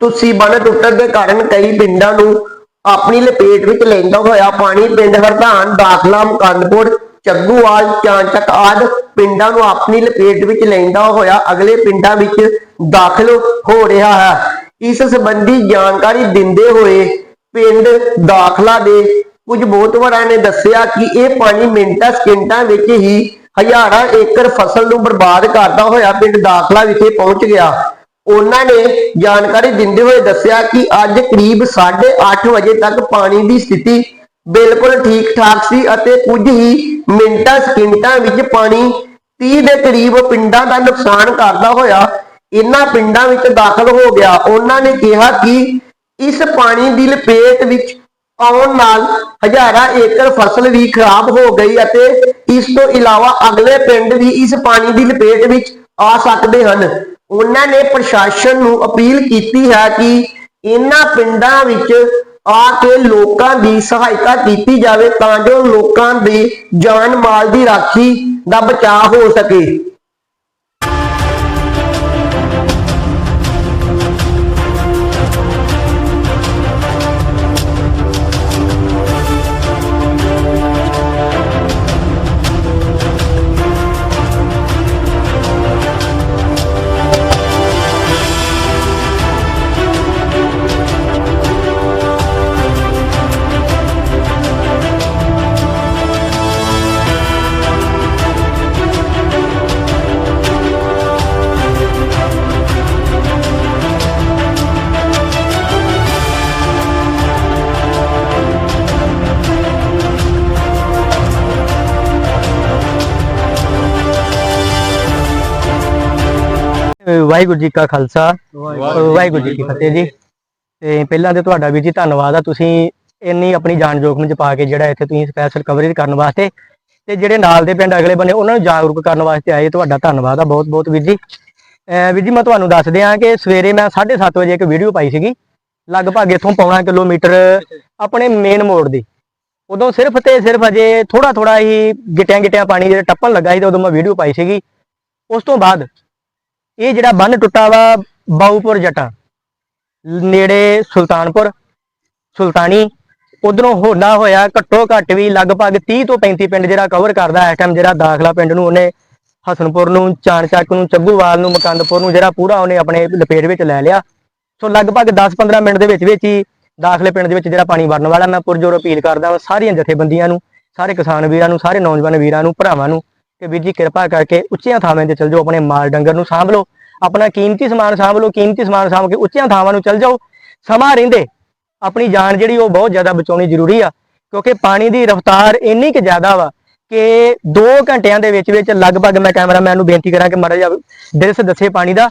ਤੁਸੀਂ ਬਣ ਟੁੱਟਣ ਦੇ ਕਾਰਨ ਕਈ ਪਿੰਡਾਂ ਨੂੰ ਆਪਣੀ ਲਪੇਟ ਵਿੱਚ ਲੈਂਦਾ ਹੋਇਆ ਪਾਣੀ, ਪਿੰਡ ਹਰਦਾਨ ਦਾਖਲਾ, ਮੁਕੰਦਪੁਰ, ਚੱਗੂਵਾਲ ਚਾਂਚਕ ਆਦਿ ਪਿੰਡਾਂ ਨੂੰ ਆਪਣੀ ਲਪੇਟ ਵਿੱਚ ਲੈਂਦਾ ਹੋਇਆ ਅਗਲੇ ਪਿੰਡਾਂ ਵਿੱਚ ਦਾਖਲ ਹੋ ਰਿਹਾ ਹੈ। ਇਸ ਸੰਬੰਧੀ ਜਾਣਕਾਰੀ ਦਿੰਦੇ ਹੋਏ ਪਿੰਡ ਦਾਖਲਾ ਦੇ ਕੁਝ ਮੋਹਤਵਰਾਂ ਨੇ ਦੱਸਿਆ ਕਿ ਇਹ ਪਾਣੀ ਮਿੰਟਾਂ, ਸਕਿੰਟਾਂ ਵਿੱਚ ਹੀ ਹਜ਼ਾਰਾਂ ਏਕੜ ਫਸਲ ਨੂੰ ਬਰਬਾਦ ਕਰਦਾ ਹੋਇਆ ਪਿੰਡ ਦਾਖਲਾ ਵਿਖੇ ਪਹੁੰਚ ਗਿਆ। ਉਹਨਾਂ ਨੇ ਜਾਣਕਾਰੀ ਦਿੰਦੇ ਹੋਏ ਦੱਸਿਆ ਕਿ ਅੱਜ ਕਰੀਬ 8:30 ਵਜੇ ਤੱਕ ਪਾਣੀ ਦੀ ਸਥਿਤੀ ਬਿਲਕੁਲ ਠੀਕ ਠਾਕ ਸੀ ਅਤੇ ਕੁਝ ਹੀ ਮਿੰਟਾਂ, ਸਕਿੰਟਾਂ ਵਿੱਚ ਪਾਣੀ 30 ਦੇ ਕਰੀਬ ਪਿੰਡਾਂ ਦਾ ਨੁਕਸਾਨ ਕਰਦਾ ਹੋਇਆ ਇਹਨਾਂ ਪਿੰਡਾਂ ਵਿੱਚ ਦਾਖਲ ਹੋ ਗਿਆ। ਉਹਨਾਂ ਨੇ ਕਿਹਾ ਕਿ ਇਸ ਪਾਣੀ ਦੀ ਲਪੇਟ ਵਿੱਚ ਆਉਣ ਨਾਲ ਹਜ਼ਾਰਾਂ ਏਕੜ ਫਸਲ ਵੀ ਖਰਾਬ ਹੋ ਗਈ ਅਤੇ ਇਸ ਤੋਂ ਇਲਾਵਾ ਅਗਲੇ ਪਿੰਡ ਵੀ ਇਸ ਪਾਣੀ ਦੀ ਲਪੇਟ ਵਿੱਚ ਆ ਸਕਦੇ ਹਨ। ਉਹਨਾਂ ਨੇ ਪ੍ਰਸ਼ਾਸਨ ਨੂੰ ਅਪੀਲ ਕੀਤੀ ਹੈ ਕਿ ਇਹਨਾਂ ਪਿੰਡਾਂ ਵਿੱਚ ਆ ਕੇ ਲੋਕਾਂ ਦੀ ਸਹਾਇਤਾ ਕੀਤੀ ਜਾਵੇ ਤਾਂ ਜੋ ਲੋਕਾਂ ਦੀ ਜਾਨ ਮਾਲ ਦੀ ਰਾਖੀ ਦਾ ਬਚਾਅ ਹੋ ਸਕੇ। ਵਾਹਿਗੁਰੂ ਜੀ ਕਾ ਖਾਲਸਾ ਵਾਹਿਗੁਰੂ ਜੀ ਕੀ ਫਤਿਹ ਜੀ। ਤੇ ਪਹਿਲਾਂ ਤੇ ਤੁਹਾਡਾ ਵੀ ਜੀ ਧੰਨਵਾਦ ਆ ਤੁਸੀਂ ਇੰਨੀ ਆਪਣੀ ਜਾਨ ਜੋਖਮ ਚ ਪਾ ਕੇ ਜਿਹੜਾ ਇੱਥੇ ਤੁਸੀਂ ਸਪੈਸ਼ਲ ਕਵਰੇਜ ਕਰਨ ਵਾਸਤੇ ਤੇ ਜਿਹੜੇ ਨਾਲ ਦੇ ਪਿੰਡ ਅਗਲੇ ਬੰਨੇ ਉਹਨਾਂ ਨੂੰ ਜਾਗਰੂਕ ਕਰਨ ਵਾਸਤੇ ਆਏ ਤੁਹਾਡਾ ਧੰਨਵਾਦ ਆ ਬਹੁਤ ਬਹੁਤ ਵੀਰ ਜੀ। ਵੀਰ ਜੀ ਮੈਂ ਤੁਹਾਨੂੰ ਦੱਸ ਦਿਆਂ ਕਿ ਸਵੇਰੇ ਮੈਂ 7:30 ਵਜੇ ਇੱਕ ਵੀਡੀਓ ਪਾਈ ਸੀਗੀ ਲਗਭਗ ਇੱਥੋਂ ਪੌਣਾ ਕਿਲੋਮੀਟਰ ਆਪਣੇ ਮੇਨ ਮੋੜ ਦੀ। ਉਦੋਂ ਸਿਰਫ ਤੇ ਸਿਰਫ ਅਜੇ ਥੋੜਾ ਥੋੜਾ ਹੀ ਗਿਟਿਆਂ ਗਿਟਿਆਂ ਪਾਣੀ ਜਿਹੜਾ ਟੱਪਣ ਲੱਗਾ ਸੀ ਤੇ ਉਦੋਂ ਮੈਂ ਵੀਡੀਓ ਪਾਈ ਸੀਗੀ। ਉਸ ਤੋਂ ਬਾਅਦ ਇਹ ਜਿਹੜਾ ਬੰਨ ਟੁੱਟਾ ਵਾ ਬਾਊਪੁਰ ਜਟਾ, ਨੇੜੇ ਸੁਲਤਾਨਪੁਰ, ਸੁਲਤਾਨੀ, ਉਧਰੋਂ ਹੋਲਾ ਹੋਇਆ ਘੱਟੋ ਘੱਟ ਵੀ ਲਗਭਗ 30 ਤੋਂ 35 ਪਿੰਡ ਜਿਹੜਾ ਕਵਰ ਕਰਦਾ ਇਸ ਟਾਈਮ ਜਿਹੜਾ ਦਾਖਲਾ ਪਿੰਡ ਨੂੰ, ਉਹਨੇ ਹਸਨਪੁਰ ਨੂੰ, ਚਾਣਚੱਕ ਨੂੰ, ਚੱਗੂਵਾਲ ਨੂੰ, ਮਕੰਦਪੁਰ ਨੂੰ ਜਿਹੜਾ ਪੂਰਾ ਉਹਨੇ ਆਪਣੇ ਲਪੇਟ ਵਿੱਚ ਲੈ ਲਿਆ। ਸੋ ਲਗਭਗ 10-15 ਮਿੰਟ ਦੇ ਵਿੱਚ ਵਿੱਚ ਹੀ ਦਾਖਲੇ ਪਿੰਡ ਦੇ ਵਿੱਚ ਜਿਹੜਾ ਪਾਣੀ ਵੜਨ ਵਾਲਾ ਮੈਂ ਪੁਰਜੋਰ ਅਪੀਲ ਕਰਦਾ ਹਾਂ ਸਾਰੀਆਂ ਜਥੇਬੰਦੀਆਂ ਨੂੰ, ਸਾਰੇ ਕਿਸਾਨ ਵੀਰਾਂ ਨੂੰ, ਸਾਰੇ ਨੌਜਵਾਨ ਵੀਰਾਂ ਨੂੰ, ਭਰਾਵਾਂ ਨੂੰ ਕਿ ਵੀਰ ਜੀ ਕਿਰਪਾ ਕਰਕੇ ਉੱਚੀਆਂ ਥਾਵਾਂ ਤੇ ਚਲ ਜਾਓ, ਆਪਣੇ ਮਾਲ ਡੰਗਰ ਨੂੰ ਸਾਂਭ ਲਓ, ਆਪਣਾ ਕੀਮਤੀ ਸਮਾਨ ਸਾਂਭ ਲਓ, ਕੀਮਤੀ ਸਮਾਨ ਸਾਂਭ ਕੇ ਉੱਚੀਆਂ ਥਾਵਾਂ ਨੂੰ ਚਲ ਜਾਓ, ਸਮਾਂ ਰਹਿੰਦੇ, ਆਪਣੀ ਜਾਨ ਜਿਹੜੀ ਉਹ ਬਹੁਤ ਜ਼ਿਆਦਾ ਬਚਾਉਣੀ ਜ਼ਰੂਰੀ ਆ, ਕਿਉਂਕਿ ਪਾਣੀ ਦੀ ਰਫ਼ਤਾਰ ਇੰਨੀ ਕਿ ਜ਼ਿਆਦਾ ਵਾ ਕਿ 2 ਘੰਟਿਆਂ ਦੇ ਵਿੱਚ ਵਿੱਚ ਲਗਭਗ ਮੈਂ ਕੈਮਰਾਮੈਨ ਨੂੰ ਬੇਨਤੀ ਕਰਾਂ ਕਿ ਮਾੜਾ ਜਿਹਾ ਦਿਲਸ ਦੱਸੇ ਪਾਣੀ ਦਾ,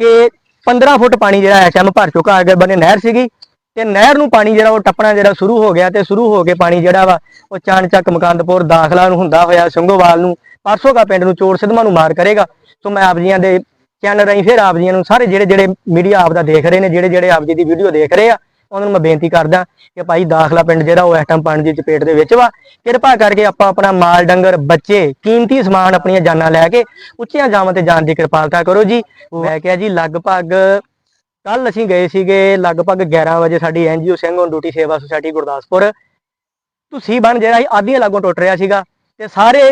ਕਿ 15 ਫੁੱਟ ਪਾਣੀ ਜਿਹੜਾ ਇਸ ਟਾਈਮ ਭਰ ਚੁੱਕਾ, ਅਗਰ ਬਨੇ ਨਹਿਰ ਸੀਗੀ ਤੇ ਨਹਿਰ ਨੂੰ ਪਾਣੀ ਜਿਹੜਾ ਉਹ ਟੱਪਣਾ ਜਿਹੜਾ ਸ਼ੁਰੂ ਹੋ ਗਿਆ ਤੇ ਸ਼ੁਰੂ ਹੋ ਕੇ ਪਾਣੀ ਜਿਹੜਾ ਵਾ ਉਹ ਚਾਣਚੱਕ ਮਕੰਦਪੁਰ ਦਾਖਲਾ ਨੂੰ ਹੁੰਦਾ ਹੋਇਆ ਸੰਗੋਵਾਲ ਨੂੰ, ਪਰਸੋਂ ਪਿੰਡ ਨੂੰ ਚੋਰ ਸਿਧਮਾ ਨੂੰ ਮਾਰ ਕਰੇਗਾ। ਸੋ ਮੈਂ ਆਪ ਜੀਆਂ ਦੇ ਚੈਨਲ ਰਾਹੀਂ ਫਿਰ ਆਪ ਜੀਆਂ ਨੂੰ ਸਾਰੇ ਜਿਹੜੇ ਜਿਹੜੇ ਮੀਡੀਆ ਆਪ ਦਾ ਦੇਖ ਰਹੇ ਨੇ, ਜਿਹੜੇ ਜਿਹੜੇ ਆਪ ਜੀ ਦੀ ਵੀਡੀਓ ਦੇਖ ਰਹੇ ਆ, ਉਹਨਾਂ ਨੂੰ ਮੈਂ ਬੇਨਤੀ ਕਰਦਾ ਕਿ ਭਾਈ ਦਾਖਲਾ ਪਿੰਡ ਜਿਹੜਾ ਉਹ ਇਸ ਟਾਈਮ ਪਾਣੀ ਦੀ ਚਪੇਟ ਦੇ ਵਿੱਚ ਵਾ, ਕਿਰਪਾ ਕਰਕੇ ਆਪਾਂ ਆਪਣਾ ਮਾਲ ਡੰਗਰ, ਬੱਚੇ, ਕੀਮਤੀ ਸਮਾਨ ਆਪਣੀਆਂ ਜਾਨਾਂ ਲੈ ਕੇ ਉੱਚੀਆਂ ਜਾਵਾਂ ਤੇ ਜਾਣ ਦੀ ਕਿਰਪਾਲਤਾ ਕਰੋ ਜੀ। ਮੈਂ ਕਿਹਾ ਜੀ ਲਗਭਗ ਕੱਲ ਅਸੀਂ ਗਏ ਸੀਗੇ ਲਗਭਗ 11 ਵਜੇ ਸਾਡੀ NGO Singh on duty Seva society Gurdaspur. ਤੁਸੀਂ ਬਣ ਜਿਹੜਾ ਸੀ ਆਧੀਆਂ ਲਾਗੋਂ ਟੁੱਟ ਰਿਹਾ ਸੀਗਾ ਤੇ ਸਾਰੇ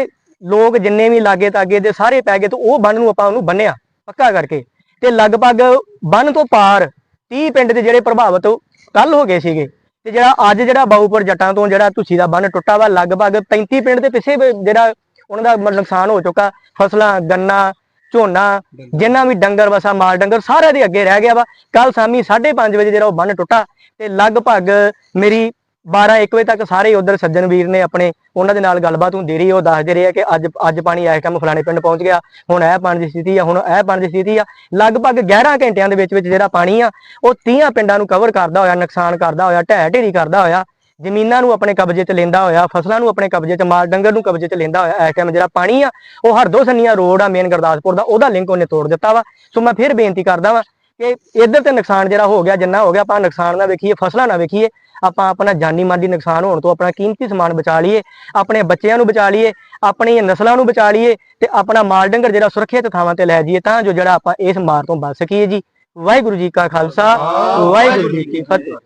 ਲੋਕ ਜਿੰਨੇ ਵੀ ਲਾਗੇ ਤਾਗੇ ਦੇ ਸਾਰੇ ਪੈ ਗਏ ਤੇ ਉਹ ਬੰਨ ਨੂੰ ਆਪਾਂ ਉਹਨੂੰ ਬੰਨਿਆ, ਪੱਕਾ ਕਰਕੇ। ਤੇ ਲਗਭਗ ਬੰਨ ਤੋਂ ਪਾਰ 30 ਪਿੰਡ ਦੇ ਜਿਹੜੇ ਪ੍ਰਭਾਵਿਤ ਕੱਲ ਹੋ ਗਏ ਸੀਗੇ। ਤੇ ਜਿਹੜਾ ਅੱਜ ਜਿਹੜਾ ਬਾਊਪੁਰ ਜੱਟਾਂ ਤੋਂ ਜਿਹੜਾ ਤੁਸੀਂ ਦਾ ਬੰਨ ਟੁੱਟਾ ਵਾ, ਲਗਭਗ 35 ਪਿੰਡ ਦੇ ਪਿੱਛੇ ਜਿਹੜਾ ਉਹਨਾਂ ਦਾ ਨੁਕਸਾਨ ਹੋ ਚੁੱਕਾ, ਫਸਲਾਂ, ਗੰਨਾ ਝੋਨਾ ਜਿੰਨਾ ਵੀ ਡੰਗਰ ਵਸਾ ਮਾਲ ਡੰਗਰ ਸਾਰੇ ਦੇ ਅੱਗੇ ਰਹਿ ਗਿਆ ਵਾ। ਕੱਲ ਸ਼ਾਮੀ 5:30 ਵਜੇ ਜਿਹੜਾ ਉਹ ਬੰਨ ਟੁੱਟਾ ਤੇ ਲਗਭਗ ਮੇਰੀ 12 1 ਵਜੇ ਤੱਕ ਸਾਰੇ ਉਧਰ ਸੱਜਣ ਵੀਰ ਨੇ ਆਪਣੇ ਉਹਨਾਂ ਦੇ ਨਾਲ ਗੱਲਬਾਤ ਹੁੰਦੀ ਰਹੀ। ਉਹ ਦੱਸਦੇ ਰਹੇ ਆ ਕਿ ਅੱਜ ਅੱਜ ਪਾਣੀ ਇਸ ਟਾਈਮ ਫਲਾਣੇ ਪਿੰਡ ਪਹੁੰਚ ਗਿਆ। ਹੁਣ ਇਹ ਪਾਣੀ ਦੀ ਸਥਿਤੀ ਆ ਹੁਣ ਇਹ ਪਾਣੀ ਦੀ ਸਥਿਤੀ ਆ। ਲਗਭਗ 11 ਘੰਟਿਆਂ ਦੇ ਵਿੱਚ ਵਿੱਚ ਜਿਹੜਾ ਪਾਣੀ ਆ ਉਹ 30 ਪਿੰਡਾਂ ਨੂੰ ਕਵਰ ਕਰਦਾ ਹੋਇਆ ਨੁਕਸਾਨ ਕਰਦਾ ਹੋਇਆ ਢਹਿ ਢੇਰੀ ਕਰਦਾ ਹੋਇਆ। ਜ਼ਮੀਨਾਂ ਨੂੰ ਆਪਣੇ ਕਬਜ਼ੇ 'ਚ ਲੈਂਦਾ ਹੋਇਆ ਫਸਲਾਂ ਨੂੰ ਆਪਣੇ ਕਬਜ਼ੇ 'ਚ ਮਾਲ ਡੰਗਰ ਨੂੰ ਕਬਜ਼ੇ 'ਚ ਲੈਂਦਾ ਹੋਇਆ ਇਸ ਟਾਈਮ ਜਿਹੜਾ ਪਾਣੀ ਆ ਉਹ ਹਰਦੋ ਸੰਨੀਆ ਰੋਡ ਆ ਮੇਨ ਗੁਰਦਾਸਪੁਰ ਦਾ ਉਹਦਾ ਲਿੰਕ ਉਹਨੇ ਤੋੜ ਦਿੱਤਾ ਵਾ। ਸੋ ਮੈਂ ਫਿਰ ਬੇਨਤੀ ਕਰਦਾ ਵਾਂ ਕਿ ਇੱਧਰ ਤੇ ਨੁਕਸਾਨ ਜਿਹੜਾ ਹੋ ਗਿਆ ਜਿੰਨਾ ਹੋ ਗਿਆ ਆਪਾਂ ਨੁਕਸਾਨ ਨਾ ਵੇਖੀਏ ਫਸਲਾਂ ਨਾ ਵੇਖੀਏ ਆਪਾਂ ਆਪਣਾ ਜਾਨੀ ਮਾਲੀ ਨੁਕਸਾਨ ਹੋਣ ਤੋਂ ਆਪਣਾ ਕੀਮਤੀ ਸਮਾਨ ਬਚਾ ਲਈਏ ਆਪਣੇ ਬੱਚਿਆਂ ਨੂੰ ਬਚਾ ਲਈਏ ਆਪਣੀਆਂ ਨਸਲਾਂ ਨੂੰ ਬਚਾ ਲਈਏ ਤੇ ਆਪਣਾ ਮਾਲ ਡੰਗਰ ਜਿਹੜਾ ਸੁਰੱਖਿਅਤ ਥਾਵਾਂ ਤੇ ਲੈ ਜਾਈਏ ਤਾਂ ਜੋ ਜਿਹੜਾ ਆਪਾਂ ਇਸ ਮਾਰ ਤੋਂ ਬਚ ਸਕੀਏ ਜੀ। ਵਾਹਿਗੁਰੂ ਜੀ ਕਾ ਖਾਲਸਾ ਵਾਹਿਗੁਰੂ ਜੀ ਕੀ ਫਤਿਹ।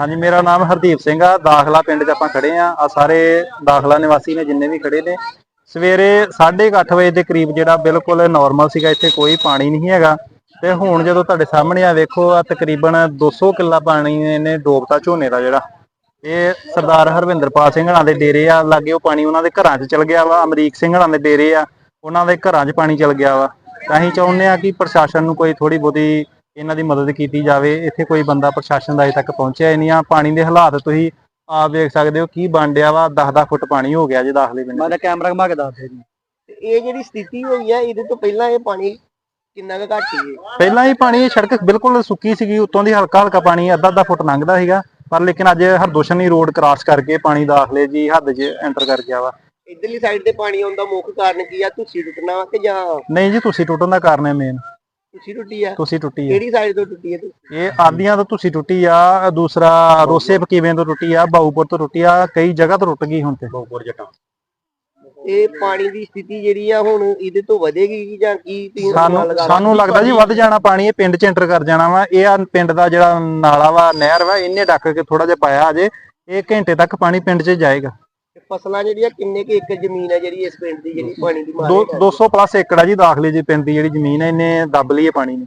ਹਾਂਜੀ, ਮੇਰਾ ਨਾਮ ਹਰਦੀਪ ਸਿੰਘ ਆ। ਦਾਖਲਾ ਪਿੰਡ 'ਚ ਆਪਾਂ ਖੜੇ ਆ। ਆ ਸਾਰੇ ਦਾਖਲਾ ਨਿਵਾਸੀ ਨੇ ਜਿੰਨੇ ਵੀ ਖੜੇ ਨੇ। ਸਵੇਰੇ 8:30 ਵਜੇ ਦੇ ਕਰੀਬ ਜਿਹੜਾ ਬਿਲਕੁਲ ਨਾਰਮਲ ਸੀਗਾ, ਇੱਥੇ ਕੋਈ ਪਾਣੀ ਨਹੀਂ ਹੈਗਾ। ਤੇ ਹੁਣ ਜਦੋਂ ਤੁਹਾਡੇ ਸਾਹਮਣੇ ਆ, ਵੇਖੋ ਆ ਤਕਰੀਬਨ 200 ਕਿੱਲਾ ਪਾਣੀ ਇਹਨੇ ਡੋਬਤਾ ਝੋਨੇ ਦਾ ਜਿਹੜਾ। ਇਹ ਸਰਦਾਰ ਹਰਵਿੰਦਰਪਾਲ ਸਿੰਘ ਹਣਾ ਦੇ ਡੇਰੇ ਆ। ਲਾਗੇ ਉਹ ਪਾਣੀ ਉਹਨਾਂ ਦੇ ਘਰਾਂ 'ਚ ਚਲ ਗਿਆ ਵਾ। ਅਮਰੀਕ ਸਿੰਘ ਹਣਾ ਦੇ ਡੇਰੇ ਆ। ਉਹਨਾਂ ਦੇ ਘਰਾਂ 'ਚ ਪਾਣੀ ਚਲ ਗਿਆ ਵਾ। ਤਾਂ ਅਸੀਂ ਚਾਹੁੰਦੇ ਆ ਕਿ ਪ੍ਰਸ਼ਾਸਨ ਨੂੰ ਕੋਈ ਥੋੜੀ ਬਹੁਤੀ ਇਹਨਾਂ ਦੀ ਮਦਦ ਕੀਤੀ ਜਾਵੇ ਇੱਥੇ ਕੋਈ ਬੰਦਾ ਪ੍ਰਸ਼ਾਸਨ ਦਾ ਅਜੇ ਤੱਕ ਪਹੁੰਚਿਆ ਹੀ ਨਹੀਂ ਆ। ਪਾਣੀ ਦੇ ਹਾਲਾਤ ਤੁਸੀਂ ਆਪ ਵੇਖ ਸਕਦੇ ਹੋ ਕੀ ਬਣ ਡਿਆ ਵਾ 10-10 ਫੁੱਟ ਪਾਣੀ ਹੋ ਗਿਆ ਜੇ ਦਾਖਲੇ ਪਿੰਡ। ਮੈਂ ਕੈਮਰਾ ਘੁਮਾ ਕੇ ਦੱਸ ਦੇ ਜੀ। ਤੇ ਇਹ ਜਿਹੜੀ ਸਥਿਤੀ ਹੋਈ ਹੈ ਇਹਦੇ ਤੋਂ ਪਹਿਲਾਂ ਇਹ ਪਾਣੀ ਕਿੰਨਾ ਕੁ ਘੱਟ ਸੀ ਪਹਿਲਾਂ ਹੀ ਪਾਣੀ ਸੜਕ ਬਿਲਕੁਲ ਸੁੱਕੀ ਸੀਗੀ ਉੱਤੋਂ ਦੀ ਹਲਕਾ ਹਲਕਾ ਪਾਣੀ ਅੱਧਾ ਅੱਧਾ ਫੁੱਟ ਲੰਘਦਾ ਸੀਗਾ। ਪਰ ਲੇਕਿਨ ਅੱਜ ਹਰਦੋਸ਼ਨੀ ਰੋਡ ਕ੍ਰਾਸ ਕਰਕੇ ਪਾਣੀ ਦਾਖਲੇ ਜੀ ਹੱਦ 'ਚ ਐਂਟਰ ਕਰ ਗਿਆ ਵਾ। ਇਧਰਲੀ ਸਾਈਡ ਤੇ ਪਾਣੀ ਆਉਣ ਦਾ ਮੁੱਖ ਕਾਰਨ ਕੀ ਆ? ਤੁਸੀਂ ਟੁੱਟਣਾ ਕਿ ਜਾਂ ਨਹੀਂ ਜੀ ਤੁਸੀਂ ਟੁੱਟਣ ਦਾ ਕਾਰਨ ਹੈ ਮੇਨ ਤੁਸੀਂ ਟੁੱਟੀ ਆ? ਤੁਸੀਂ ਟੁੱਟੀ ਹੈ ਕਿਹੜੀ ਸਾਈਡ ਤੋਂ ਟੁੱਟੀ ਤੁਸੀਂ ਇਹ ਆਦੀਆਂ ਤੋਂ ਤੁਸੀਂ ਟੁੱਟੀ ਆ ਦੂਸਰਾ ਰੋਸੇ ਪਕੀਵੇਂ ਤੋਂ ਟੁੱਟੀ ਆ ਬਾਊਪੁਰ ਤੋਂ ਟੁੱਟੀ ਆ ਕਈ ਜਗ੍ਹਾ ਤੋਂ ਟੁੱਟ ਗਈ ਹੁਣ ਤੇ। ਬਾਊਪੁਰ ਜਟਾਂ। ਇਹ ਪਾਣੀ ਦੀ ਸਥਿਤੀ ਜਿਹੜੀ ਆ ਹੁਣ ਇਹਦੇ ਤੋਂ ਵਧੇਗੀ ਕਿ ਜਾਂ ਕੀ ਤੁਸੀਂ ਸਾਨੂੰ ਅਨੁਮਾਨ ਲਗਾ ਸਾਨੂੰ ਲੱਗਦਾ ਜੀ ਵੱਧ ਜਾਣਾ ਪਾਣੀ ਇਹ ਪਿੰਡ 'ਚ ਐਂਟਰ ਕਰ ਜਾਣਾ ਵਾ। ਇਹ ਆ ਪਿੰਡ ਦਾ ਜਿਹੜਾ ਨਾਲਾ ਵਾ ਨਹਿਰ ਵਾ ਇਹਨੇ ਡੱਕ ਕੇ ਥੋੜਾ ਜਿਹਾ ਪਾਇਆ ਅਜੇ। ਇਹ ਘੰਟੇ ਤੱਕ ਪਾਣੀ ਪਿੰਡ 'ਚ ਜਾਏਗਾ। ਫਸਲਾਂ ਜਿਹੜੀਆਂ ਕਿੰਨੇ ਕੁ ਏਕੜ ਜ਼ਮੀਨ ਹੈ ਜਿਹੜੀ ਇਸ ਪਿੰਡ ਦੀ ਜਿਹੜੀ ਪਾਣੀ ਦੀ ਮਾਰ ਦੋ 200 ਪਲੱਸ ਏਕੜ ਆ ਜੀ ਦਾਖਲੇ ਜੀ ਪਿੰਡ ਦੀ ਜਿਹੜੀ ਜ਼ਮੀਨ ਹੈ ਇਹਨੇ ਦੱਬ ਲਈ ਹੈ ਪਾਣੀ ਨੇ।